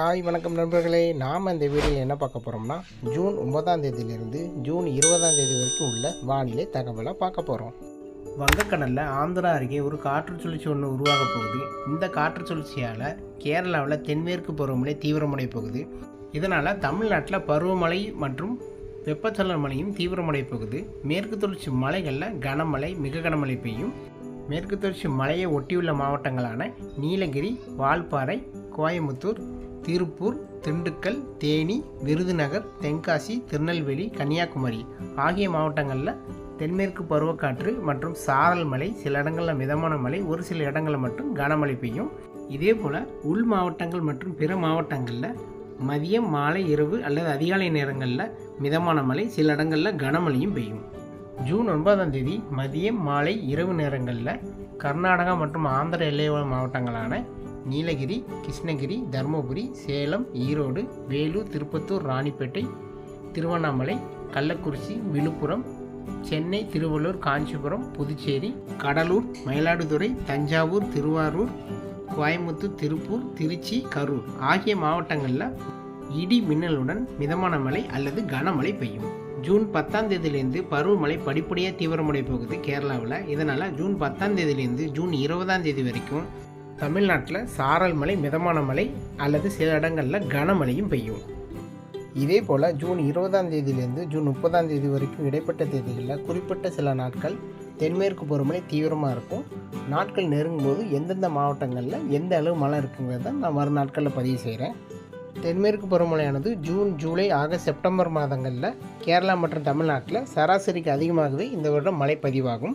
Hi வணக்கம் நண்பர்களே. நாம் இந்த வீடியோவில் என்ன பார்க்க போகிறோம்னா ஜூன் ஒன்பதாம் தேதியிலிருந்து ஜூன் இருபதாம் தேதி வரைக்கும் உள்ள வானிலை தகவலை பார்க்க போகிறோம் வங்கக்கடலில் ஆந்திரா அருகே ஒரு காற்று சுழற்சி ஒன்று உருவாக போகுது. இந்த காற்று சுழற்சியால் கேரளாவில் தென்மேற்கு பருவமழை தீவிரமடைய போகுது. இதனால் தமிழ்நாட்டில் பருவமழை மற்றும் வெப்பச்சலன மழையும் தீவிரமடைய போகுது. மேற்கு தொடர்ச்சி மலைகளில் கனமழை மிக கனமழை பெய்யும். மேற்கு தொடர்ச்சி மலையை ஒட்டியுள்ள மாவட்டங்களான நீலகிரி வால்பாறை கோயம்புத்தூர் திருப்பூர் திண்டுக்கல் தேனி விருதுநகர் தென்காசி திருநெல்வேலி கன்னியாகுமரி ஆகிய மாவட்டங்களில் தென்மேற்கு பருவக்காற்று மற்றும் சாரல் மழை சில இடங்களில் மிதமான மழை ஒரு சில இடங்களில் மட்டும் கனமழை பெய்யும். இதே போல் உள் மாவட்டங்கள் மற்றும் பிற மாவட்டங்களில் மதியம் மாலை இரவு அல்லது அதிகாலை நேரங்களில் மிதமான மழை சில இடங்களில் கனமழையும் பெய்யும். ஜூன் ஒன்பதாம் தேதி மதியம் மாலை இரவு நேரங்களில் கர்நாடகா மற்றும் ஆந்திர எல்லையோர மாவட்டங்களான நீலகிரி கிருஷ்ணகிரி தருமபுரி சேலம் ஈரோடு வேலூர் திருப்பத்தூர் ராணிப்பேட்டை திருவண்ணாமலை கள்ளக்குறிச்சி விழுப்புரம் சென்னை திருவள்ளூர் காஞ்சிபுரம் புதுச்சேரி கடலூர் மயிலாடுதுறை தஞ்சாவூர் திருவாரூர் கோயம்புத்தூர் திருப்பூர் திருச்சி கரூர் ஆகிய மாவட்டங்களில் இடி மின்னலுடன் மிதமான மழை அல்லது கனமழை பெய்யும். ஜூன் பத்தாம் தேதியிலேருந்து பருவமழை படிப்படியாக தீவிரமடைய போகுது கேரளாவில். இதனால் ஜூன் பத்தாம் தேதியிலேருந்து ஜூன் இருபதாம் தேதி வரைக்கும் தமிழ்நாட்டில் சாரல் மழை மிதமான மழை அல்லது சில இடங்களில் கனமழையும் பெய்யும். இதே போல் ஜூன் இருபதாம் தேதியிலேருந்து ஜூன் முப்பதாம் தேதி வரைக்கும் இடைப்பட்ட தேதிகளில் குறிப்பிட்ட சில நாட்கள் தென்மேற்கு பருவமழை தீவிரமாக இருக்கும். நாட்கள் நெருங்கும் போது எந்தெந்த மாவட்டங்களில் எந்த அளவு மழை இருக்குங்கிறத நான் மறுநாட்களில் நாட்களில் பதிவு செய்கிறேன் தென்மேற்கு பருவமழையானது ஜூன் ஜூலை ஆகஸ்ட் செப்டம்பர் மாதங்களில் கேரளா மற்றும் தமிழ்நாட்டில் சராசரிக்கு அதிகமாகவே இந்த வருடம் மழை பதிவாகும்.